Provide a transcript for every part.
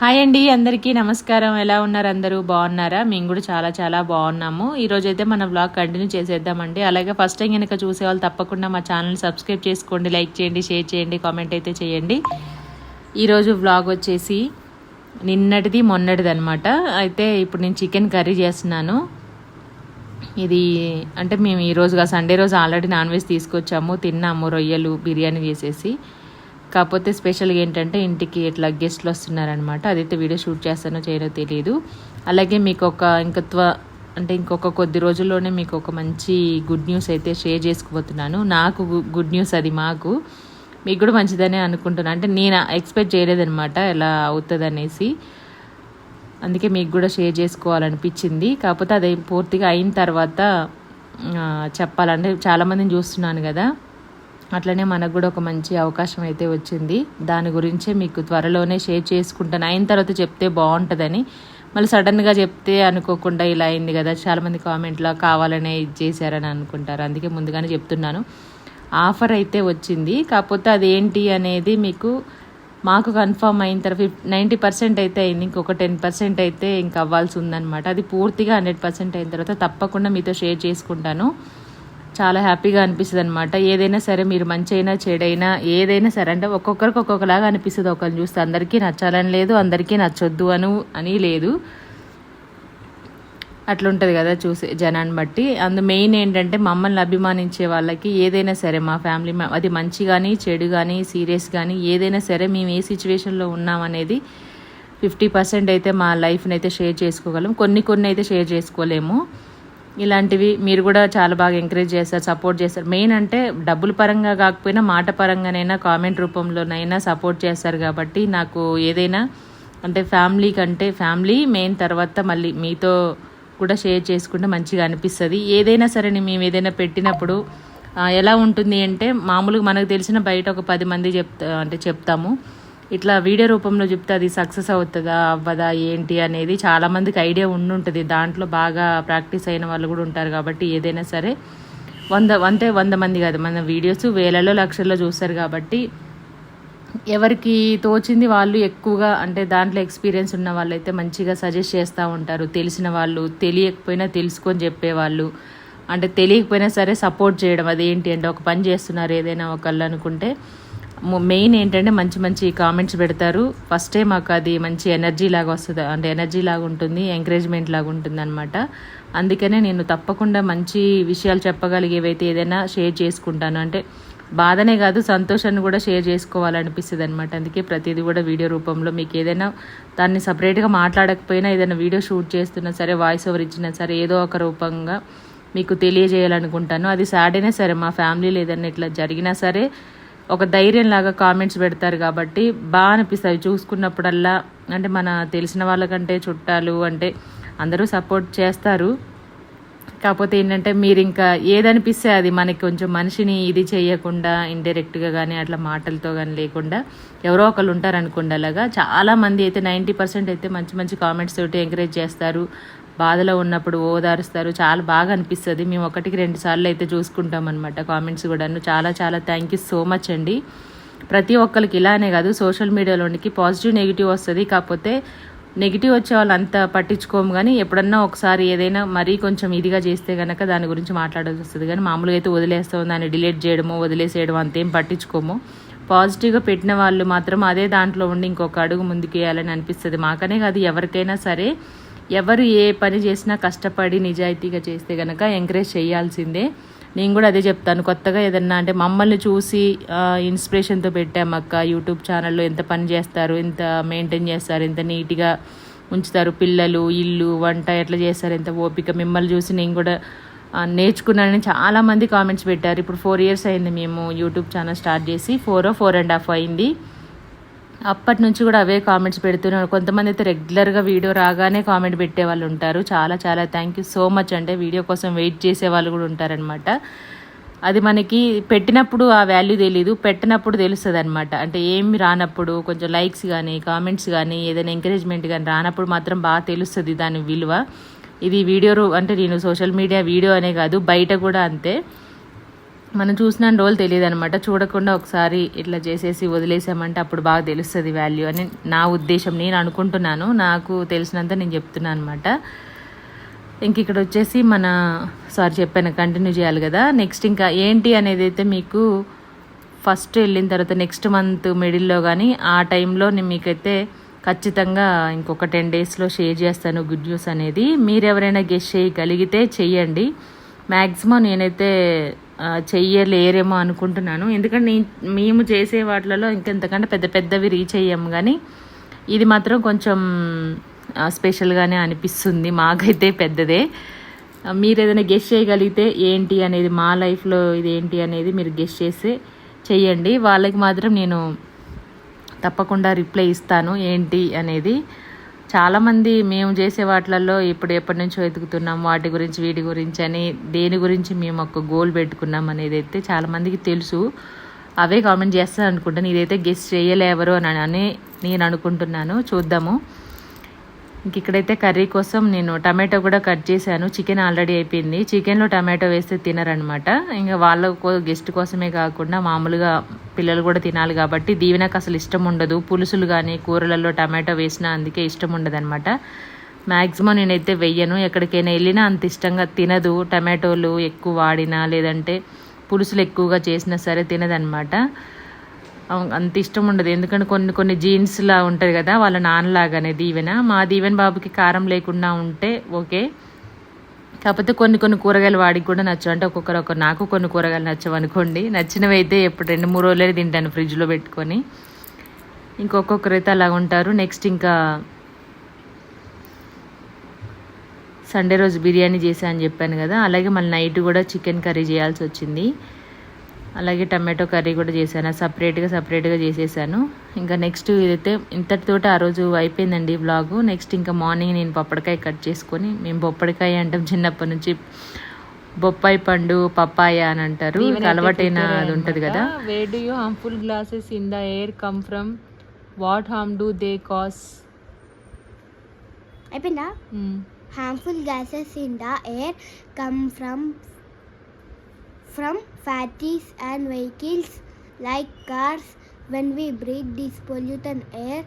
Hi అండి అందరికీ నమస్కారం. ఎలా ఉన్నారు అందరూ? బాగున్నారా? మేము కూడా చాలా చాలా బాగున్నాము. ఈరోజు అయితే మన బ్లాగ్ కంటిన్యూ చేసేద్దామండి. అలాగే ఫస్ట్ టైం కనుక చూసే వాళ్ళు తప్పకుండా మా ఛానల్ సబ్స్క్రైబ్ చేసుకోండి లైక్ చేయండి షేర్ చేయండి కామెంట్ అయితే చేయండి. ఈరోజు బ్లాగ్ వచ్చేసి నిన్నటిది మొన్నటిది అనమాట అయితే ఇప్పుడు నేను చికెన్ కర్రీ చేస్తున్నాను. ఇది అంటే మేము ఈరోజుగా సండే రోజు ఆల్రెడీ నాన్ వెజ్ తీసుకొచ్చాము. తిన్నాము రొయ్యలు బిర్యానీ చేసేసి. కాకపోతే స్పెషల్గా ఏంటంటే ఇంటికి ఇట్లా గెస్ట్లు వస్తున్నారనమాట అదైతే వీడియో షూట్ చేస్తానో చేయనో తెలియదు అలాగే మీకు ఒక ఇంక అంటే ఇంకొక కొద్ది రోజుల్లోనే మీకు ఒక మంచి గుడ్ న్యూస్ అయితే షేర్ చేసుకోబోతున్నాను నాకు గుడ్ న్యూస్ అది మాకు. మీకు కూడా మంచిదనే అనుకుంటున్నాను అంటే నేను ఎక్స్పెక్ట్ చేయలేదనమాట ఎలా అవుతుంది అనేసి అందుకే మీకు కూడా షేర్ చేసుకోవాలనిపించింది. కాకపోతే అది పూర్తిగా అయిన తర్వాత చెప్పాలంటే చాలామందిని చూస్తున్నాను కదా. అట్లనే మనకు కూడా ఒక మంచి అవకాశం అయితే వచ్చింది. దాని గురించే మీకు త్వరలోనే షేర్ చేసుకుంటాను. అయిన తర్వాత చెప్తే బాగుంటుందని. మళ్ళీ సడన్గా చెప్తే అనుకోకుండా ఇలా అయింది కదా చాలామంది కామెంట్లో కావాలనే ఇది చేశారని అనుకుంటారు. అందుకే ముందుగానే చెప్తున్నాను. ఆఫర్ అయితే వచ్చింది. కాకపోతే అదేంటి అనేది మీకు మాకు కన్ఫర్మ్ అయిన తర్వాత ఫిఫ్ నైంటీ పర్సెంట్ అయితే అయింది. ఇంకొక టెన్ పర్సెంట్ అయితే ఇంకా అవ్వాల్సి ఉందన్నమాట. అది పూర్తిగా హండ్రెడ్ పర్సెంట్ అయిన తర్వాత తప్పకుండా మీతో షేర్ చేసుకుంటాను. చాలా హ్యాపీగా అనిపిస్తుంది అనమాట ఏదైనా సరే మీరు మంచి అయినా చెడైనా ఏదైనా సరే అంటే ఒక్కొక్కరికి ఒక్కొక్కలాగా అనిపిస్తుంది. ఒకరిని చూస్తే అందరికీ నచ్చాలని లేదు అందరికీ నచ్చొద్దు అను అని లేదు. అట్లుంటుంది కదా చూసే జనాన్ని బట్టి. అందు మెయిన్ ఏంటంటే మమ్మల్ని అభిమానించే వాళ్ళకి ఏదైనా సరే మా ఫ్యామిలీ అది మంచి కానీ చెడు కానీ సీరియస్ కానీ ఏదైనా సరే మేము ఏ సిచ్యువేషన్లో ఉన్నామనేది ఫిఫ్టీ పర్సెంట్ అయితే మా లైఫ్ని అయితే షేర్ చేసుకోగలం. కొన్ని కొన్ని అయితే షేర్ చేసుకోలేము. ఇలాంటివి మీరు కూడా చాలా బాగా ఎంకరేజ్ చేస్తారు సపోర్ట్ చేస్తారు మెయిన్ అంటే డబ్బుల పరంగా కాకపోయినా మాట పరంగానైనా కామెంట్ రూపంలోనైనా సపోర్ట్ చేస్తారు కాబట్టి నాకు ఏదైనా అంటే ఫ్యామిలీ కంటే ఫ్యామిలీ మెయిన్ తర్వాత మళ్ళీ మీతో కూడా షేర్ చేసుకుంటే మంచిగా అనిపిస్తుంది. ఏదైనా సరే మేము ఏదైనా పెట్టినప్పుడు ఎలా ఉంటుంది అంటే మామూలుగా మనకు తెలిసిన బయట ఒక పది మంది చెప్తా అంటే చెప్తాము. ఇట్లా వీడియో రూపంలో చెప్తే అది సక్సెస్ అవుతుందా అవ్వదా ఏంటి అనేది చాలామందికి ఐడియా ఉండుంటుంది. దాంట్లో బాగా ప్రాక్టీస్ అయిన వాళ్ళు కూడా ఉంటారు కాబట్టి ఏదైనా సరే వంద అంతే వంద మంది కాదు మన వీడియోస్ వేలలో లక్షల్లో చూస్తారు కాబట్టి ఎవరికి తోచింది వాళ్ళు ఎక్కువగా అంటే దాంట్లో ఎక్స్పీరియన్స్ ఉన్న వాళ్ళైతే మంచిగా సజెస్ట్ చేస్తూ ఉంటారు. తెలిసిన వాళ్ళు తెలియకపోయినా తెలుసుకొని చెప్పేవాళ్ళు. అంటే తెలియకపోయినా సరే సపోర్ట్ చేయడం అదేంటి అంటే ఒక పని చేస్తున్నారు ఏదైనా ఒకళ్ళు అనుకుంటే మెయిన్ ఏంటంటే మంచి మంచి కామెంట్స్ పెడతారు. ఫస్టే మాకు అది మంచి ఎనర్జీ లాగా వస్తుంది. అంటే ఎనర్జీ లాగా ఉంటుంది ఎంకరేజ్మెంట్ లాగా ఉంటుంది అనమాట అందుకనే నేను తప్పకుండా మంచి విషయాలు చెప్పగలిగేవైతే ఏదైనా షేర్ చేసుకుంటాను. అంటే బాధనే కాదు సంతోషాన్ని కూడా షేర్ చేసుకోవాలనిపిస్తుంది అనమాట అందుకే ప్రతిదీ కూడా వీడియో రూపంలో మీకు ఏదైనా దాన్ని సపరేట్గా మాట్లాడకపోయినా ఏదైనా వీడియో షూట్ చేస్తున్నా సరే వాయిస్ ఓవర్ ఇచ్చినా సరే ఏదో ఒక రూపంగా మీకు తెలియజేయాలనుకుంటాను. అది సాడైనా సరే మా ఫ్యామిలీలో ఏదైనా ఇట్లా జరిగినా సరే ఒక ధైర్యం లాగా కామెంట్స్ పెడతారు కాబట్టి బాగా అనిపిస్తుంది. చూసుకున్నప్పుడల్లా అంటే మన తెలిసిన వాళ్ళకంటే చుట్టాలు అంటే అందరూ సపోర్ట్ చేస్తారు. కాకపోతే ఏంటంటే మీరు ఇంకా ఏదనిపిస్తే అది మనకి కొంచెం మనిషిని ఇది చేయకుండా ఇండైరెక్ట్గా కానీ అట్లా మాటలతో కానీ లేకుండా ఎవరో ఒకరు ఉంటారు అనుకోండి అలాగా. చాలా మంది అయితే నైంటీ పర్సెంట్ అయితే మంచి మంచి కామెంట్స్ తోటి ఎంకరేజ్ చేస్తారు. బాధలో ఉన్నప్పుడు ఓదారుస్తారు. చాలా బాగా అనిపిస్తుంది. మేము ఒకటికి రెండు సార్లు అయితే చూసుకుంటాం అనమాట కామెంట్స్ కూడాను. చాలా చాలా థ్యాంక్ యూ సో మచ్ అండి. ప్రతి ఒక్కరికి ఇలానే కాదు సోషల్ మీడియాలోనికి పాజిటివ్ నెగిటివ్ వస్తుంది. కాకపోతే నెగిటివ్ వచ్చే వాళ్ళు అంత పట్టించుకోము కానీ ఎప్పుడన్నా ఒకసారి ఏదైనా మరీ కొంచెం ఇదిగా చేస్తే కనుక దాని గురించి మాట్లాడాల్సి వస్తుంది. కానీ మామూలుగా అయితే వదిలేస్తాం దాన్ని డిలీట్ చేయడము వదిలేసేయడం అంతేం పట్టించుకోము. పాజిటివ్గా పెట్టిన వాళ్ళు మాత్రం అదే దాంట్లో ఉండి ఇంకొక అడుగు ముందుకు వేయాలని అనిపిస్తుంది. మాకనే కాదు ఎవరికైనా సరే ఎవరు ఏ పని చేసినా కష్టపడి నిజాయితీగా చేస్తే కనుక ఎంకరేజ్ చేయాల్సిందే. నేను కూడా అదే చెప్తాను. కొత్తగా ఏదన్నా అంటే మమ్మల్ని చూసి ఇన్స్పిరేషన్తో ఇన్స్పిరేషన్తో పెట్టామక్క యూట్యూబ్ ఛానల్లో ఎంత పని చేస్తారు ఎంత మెయింటైన్ చేస్తారు ఎంత నీట్గా ఉంచుతారు పిల్లలు ఇల్లు వంట ఎట్లా చేస్తారు ఎంత ఓపిక. మిమ్మల్ని చూసి నేను కూడా నేర్చుకున్నానని చాలామంది కామెంట్స్ పెట్టారు. ఇప్పుడు ఫోర్ ఇయర్స్ అయింది మేము యూట్యూబ్ ఛానల్ స్టార్ట్ చేసి ఫోర్ ఫోర్ అండ్ హాఫ్ అయింది. అప్పటి నుంచి కూడా అవే కామెంట్స్ పెడుతున్నారు. కొంతమంది అయితే రెగ్యులర్గా వీడియో రాగానే కామెంట్ పెట్టే వాళ్ళు ఉంటారు. చాలా చాలా థ్యాంక్ యూ సో మచ్ అంటే వీడియో కోసం వెయిట్ చేసే వాళ్ళు కూడా ఉంటారనమాట అది మనకి పెట్టినప్పుడు ఆ వాల్యూ తెలీదు పెట్టినప్పుడు తెలుస్తుంది అనమాట అంటే ఏమి రానప్పుడు కొంచెం లైక్స్ కానీ కామెంట్స్ కానీ ఏదైనా ఎంకరేజ్మెంట్ కానీ రానప్పుడు మాత్రం బాగా తెలుస్తుంది దాని విలువ. ఇది వీడియో అంటే నేను సోషల్ మీడియా వీడియో అనే కాదు బయట కూడా అంతే. మనం చూసిన రోజులు తెలియదు అనమాట చూడకుండా ఒకసారి ఇట్లా చేసేసి వదిలేసామంటే అప్పుడు బాగా తెలుస్తుంది వాల్యూ అని నా ఉద్దేశం. నేను అనుకుంటున్నాను. నాకు తెలిసినంత నేను చెప్తున్నాను అనమాట ఇంక ఇక్కడ వచ్చేసి మన సారీ చెప్పాను కంటిన్యూ చేయాలి కదా. నెక్స్ట్ ఇంకా ఏంటి అనేది అయితే మీకు ఫస్ట్ వెళ్ళిన తర్వాత నెక్స్ట్ మంత్ మిడిల్లో కానీ ఆ టైంలో నేను మీకైతే ఖచ్చితంగా ఇంకొక టెన్ డేస్లో షేర్ చేస్తాను గుడ్ న్యూస్ అనేది. మీరు ఎవరైనా గెస్ట్ చేయగలిగితే చెయ్యండి. మ్యాక్సిమం నేనైతే చెయ్యలేరేమో అనుకుంటున్నాను. ఎందుకంటే నేను మేము చేసే వాటిలలో ఇంకెంతకంటే పెద్ద పెద్దవి రీచ్ అయ్యాము కానీ ఇది మాత్రం కొంచెం స్పెషల్గానే అనిపిస్తుంది. మాకైతే పెద్దదే. మీరు ఏదైనా గెస్ట్ చేయగలిగితే ఏంటి అనేది మా లైఫ్లో ఇది ఏంటి అనేది మీరు గెస్ట్ చేసి చెయ్యండి. వాళ్ళకి మాత్రం నేను తప్పకుండా రిప్లై ఇస్తాను. ఏంటి అనేది చాలామంది మేము చేసే వాటిలలో ఇప్పుడు ఎప్పటి నుంచో వెతుకుతున్నాం వాటి గురించి వీటి గురించి అని దేని గురించి మేము ఒక గోల్ పెట్టుకున్నాం అనేది అయితే చాలామందికి తెలుసు. అవే కామెంట్ చేస్తాను అనుకుంటాను ఇదైతే గెస్ట్ చేయలేవరు అని అని నేను అనుకుంటున్నాను. చూద్దాము. ఇంక ఇక్కడైతే కర్రీ కోసం నేను టమాటో కూడా కట్ చేశాను. చికెన్ ఆల్రెడీ అయిపోయింది. చికెన్లో టమాటో వేస్తే తినరనమాట ఇంకా వాళ్ళ కో- గెస్ట్ కోసమే కాకుండా మామూలుగా పిల్లలు కూడా తినాలి కాబట్టి దీవెనకు అసలు ఇష్టం ఉండదు. పులుసులు కానీ కూరలలో టమాటో వేసినా అందుకే ఇష్టం ఉండదు అనమాట మ్యాక్సిమం నేనైతే వెయ్యను. ఎక్కడికైనా వెళ్ళినా అంత ఇష్టంగా తినదు. టమాటోలు ఎక్కువ వాడినా లేదంటే పులుసులు ఎక్కువగా చేసినా సరే తినదనమాట అంత ఇష్టం ఉండదు. ఎందుకంటే కొన్ని కొన్ని జీన్స్లా ఉంటుంది కదా వాళ్ళ నాన్నలాగానే దీవెన మా దీవెన బాబుకి కారం లేకుండా ఉంటే ఓకే. కాకపోతే కొన్ని కొన్ని కూరగాయలు వాడికి కూడా నచ్చవు. అంటే ఒక్కొక్కరు ఒక నాకు కొన్ని కూరగాయలు నచ్చవు అనుకోండి. నచ్చినవి అయితే ఎప్పుడు రెండు మూడు రోజులే తింటాను ఫ్రిడ్జ్లో పెట్టుకొని. ఇంకొకరు అయితే అలా ఉంటారు. నెక్స్ట్ ఇంకా సండే రోజు బిర్యానీ చేశా అని చెప్పాను కదా అలాగే మళ్ళీ నైట్ కూడా చికెన్ కర్రీ చేయాల్సి వచ్చింది. అలాగే టమాటో కర్రీ కూడా చేశాను. సపరేట్గా సపరేట్గా చేసేసాను. ఇంకా నెక్స్ట్ ఇదైతే ఇంతటితోటి ఆ రోజు అయిపోయిందండి వ్లాగు నెక్స్ట్ ఇంకా మార్నింగ్ నేను పప్పడికాయ కట్ చేసుకొని మేము పప్పడికాయ అంటాం చిన్నప్పటి నుంచి. బొప్పాయి పండు పప్పాయ అని అంటారు. ఇంకా అలవాటైన అది ఉంటుంది కదా. Where do you harmful glasses in the air come from what harm do they cause అయిపోయిందా? Harmful gases in the air come from from factories and vehicles like cars when we breathe this polluted air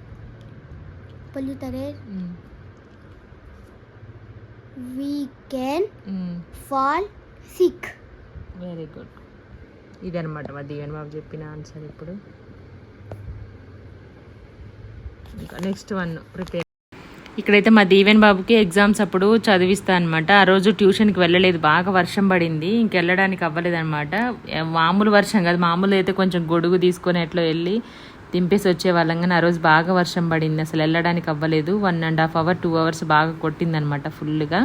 polluted air we can fall sick very good ఇదనమాట మా దీవెన్ బాబు చెప్పిన answer ఇప్పుడు ఇంకా next one prepare ఇక్కడైతే మా దీవెన్ బాబుకి exams అప్పుడు చదివిస్తా అనమాట ఆ రోజు ట్యూషన్కి వెళ్ళలేదు బాగా వర్షం పడింది ఇంకెళ్ళడానికి అవ్వలేదన్నమాట. మామూలు వర్షం కాదు మామూలు అయితే కొంచెం గొడుగు తీసుకొని ఎట్లా వెళ్ళి దింపేసి వచ్చే వాళ్ళం కానీ ఆ రోజు బాగా వర్షం పడింది అసలు వెళ్ళడానికి అవ్వలేదు. One and half hour two hours బాగా కొట్టిందనమాట ఫుల్గా.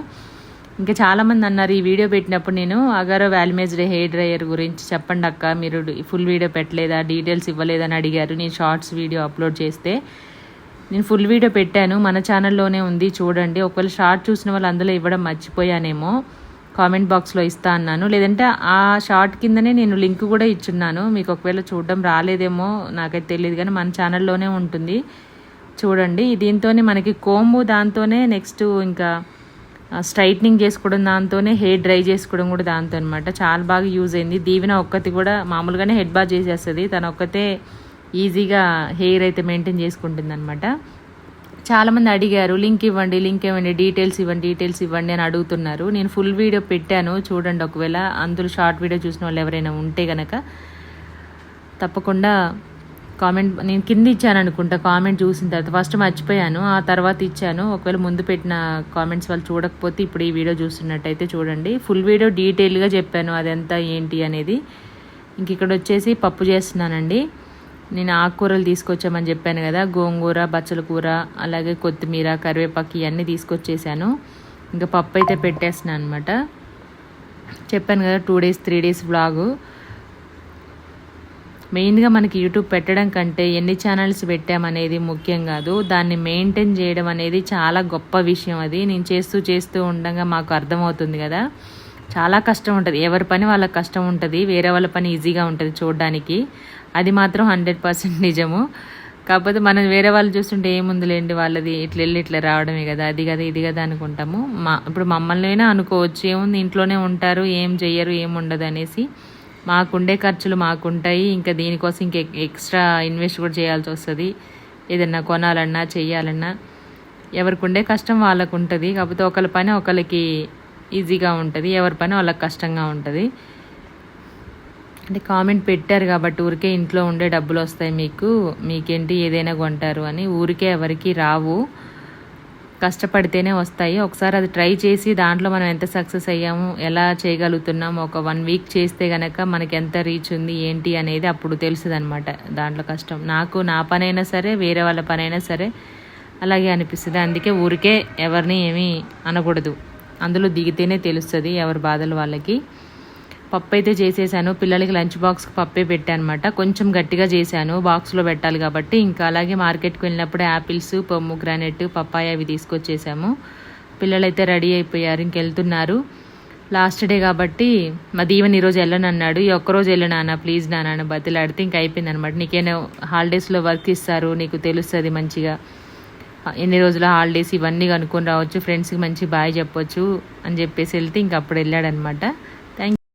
ఇంకా చాలామంది అన్నారు ఈ వీడియో పెట్టినప్పుడు నేను అగారో వాల్మేజ్డ్ హెయిర్ డ్రయర్ గురించి చెప్పండి అక్క మీరు ఫుల్ వీడియో పెట్టలేదా డీటెయిల్స్ ఇవ్వలేదని అడిగారు. నేను షార్ట్స్ వీడియో అప్లోడ్ చేస్తే నేను ఫుల్ వీడియో పెట్టాను. మన ఛానల్లోనే ఉంది చూడండి. ఒకవేళ షార్ట్ చూసిన వాళ్ళు అందులో ఇవ్వడం మర్చిపోయానేమో కామెంట్ బాక్స్లో ఇస్తా అన్నాను. లేదంటే ఆ షార్ట్ కిందనే నేను లింక్ కూడా ఇచ్చున్నాను. మీకు ఒకవేళ చూడడం రాలేదేమో నాకైతే తెలియదు కానీ మన ఛానల్లోనే ఉంటుంది. చూడండి దీంతోనే మనకి కోంబు దాంతోనే నెక్స్ట్ ఇంకా స్ట్రైట్నింగ్ చేసుకోవడం దాంతోనే హెయిర్ డ్రై చేసుకోవడం కూడా దాంతో అనమాట చాలా బాగా యూజ్ అయింది. దీవెన ఒక్కతి కూడా మామూలుగానే హెడ్ బాత్ చేసేస్తుంది. తన ఒక్కతే ఈజీగా హెయిర్ అయితే మెయింటైన్ చేసుకుంటుంది అనమాట చాలామంది అడిగారు లింక్ ఇవ్వండి లింక్ ఇవ్వండి డీటెయిల్స్ ఇవ్వండి డీటెయిల్స్ ఇవ్వండి అని అడుగుతున్నారు. నేను ఫుల్ వీడియో పెట్టాను చూడండి ఒకవేళ. అందులో షార్ట్ వీడియో చూసిన వాళ్ళు ఎవరైనా ఉంటే కనుక తప్పకుండా కామెంట్ నేను కింద ఇచ్చాను అనుకుంటా కామెంట్ చూసిన తర్వాత. ఫస్ట్ మర్చిపోయాను ఆ తర్వాత ఇచ్చాను. ఒకవేళ ముందు పెట్టిన కామెంట్స్ వాళ్ళు చూడకపోతే ఇప్పుడు ఈ వీడియో చూస్తున్నట్టయితే చూడండి. ఫుల్ వీడియో డీటెయిల్గా చెప్పాను అదంతా ఏంటి అనేది. ఇంక ఇక్కడ వచ్చేసి పప్పు చేస్తున్నానండి. నేను ఆకుకూరలు తీసుకొచ్చామని చెప్పాను కదా గోంగూర బచ్చల కూర అలాగే కొత్తిమీర కరివేపాకు ఇవన్నీ తీసుకొచ్చేసాను. ఇంకా పప్పు అయితే పెట్టేస్తున్నాను అనమాట చెప్పాను కదా two days three days blog మెయిన్గా మనకి యూట్యూబ్ పెట్టడం కంటే ఎన్ని ఛానల్స్ పెట్టామనేది ముఖ్యం కాదు. దాన్ని మెయింటైన్ చేయడం అనేది చాలా గొప్ప విషయం అది. నేను చేస్తూ చేస్తూ ఉండగా మాకు అర్థమవుతుంది కదా. చాలా కష్టం ఉంటుంది. ఎవరి పని వాళ్ళకి కష్టం ఉంటుంది. వేరే వాళ్ళ పని ఈజీగా ఉంటుంది చూడడానికి. అది మాత్రం హండ్రెడ్ పర్సెంట్ నిజము. కాకపోతే మనం వేరే వాళ్ళు చూస్తుంటే ఏముందిలేండి వాళ్ళది ఇట్లా వెళ్ళి ఇట్లా రావడమే కదా అది కదా ఇది కదా అనుకుంటాము. మా ఇప్పుడు మమ్మల్ని అయినా అనుకోవచ్చు ఏముంది ఇంట్లోనే ఉంటారు ఏం చెయ్యరు ఏం ఉండదు అనేసి. మాకుండే ఖర్చులు మాకుంటాయి ఇంకా దీనికోసం ఇంక ఎక్స్ట్రా ఇన్వెస్ట్ కూడా చేయాల్సి వస్తుంది. ఏదన్నా కొనాలన్నా చేయాలన్నా ఎవరికి ఉండే కష్టం వాళ్ళకు ఉంటుంది కాకపోతే ఒకళ్ళ పని ఒకరికి ఈజీగా ఉంటుంది ఎవరి పని వాళ్ళకి కష్టంగా ఉంటుంది. అంటే కామెంట్ పెట్టారు కాబట్టి ఊరికే ఇంట్లో ఉండే డబ్బులు వస్తాయి మీకు మీకేంటి ఏదైనా కొంటారు అని. ఊరికే ఎవరికి రావు. కష్టపడితేనే వస్తాయి. ఒకసారి అది ట్రై చేసి దాంట్లో మనం ఎంత సక్సెస్ అయ్యాము ఎలా చేయగలుగుతున్నాం ఒక వన్ వీక్ చేస్తే కనుక మనకి ఎంత రీచ్ ఉంది ఏంటి అనేది అప్పుడు తెలుస్తుంది అనమాట దాంట్లో కష్టం. నాకు నా పనైనా సరే వేరే వాళ్ళ పనైనా సరే అలాగే అనిపిస్తుంది. అందుకే ఊరికే ఎవరిని ఏమీ అనకూడదు. అందులో దిగితేనే తెలుస్తుంది ఎవరి బాధలు వాళ్ళకి. పప్పు అయితే చేసేసాను. పిల్లలకి లంచ్ బాక్స్కి పప్పే పెట్టాను అనమాట కొంచెం గట్టిగా చేశాను. బాక్స్లో పెట్టాలి కాబట్టి ఇంకా అలాగే మార్కెట్కి వెళ్ళినప్పుడు యాపిల్స్ పొమ్ము గ్రానైట్ పప్పాయ అవి తీసుకొచ్చేసాము. పిల్లలైతే రెడీ అయిపోయారు. ఇంకెళ్తున్నారు లాస్ట్ డే కాబట్టి మా దీవెన్ ఈరోజు వెళ్ళను అన్నాడు. ఈ ఒక్కరోజు వెళ్ళు నాన్న ప్లీజ్ నాన్న అని బతిలాడితే ఇంక అయిపోయింది అనమాట నీకేనా హాలిడేస్లో వర్క్ ఇస్తారు నీకు తెలుస్తుంది మంచిగా. ఎన్ని రోజుల హాలిడేస్ ఇవన్నీ కనుక్కొని రావచ్చు ఫ్రెండ్స్కి మంచి బాయ్ చెప్పొచ్చు అని చెప్పేసి వెళ్తే ఇంక అప్పుడు వెళ్ళాడనమాట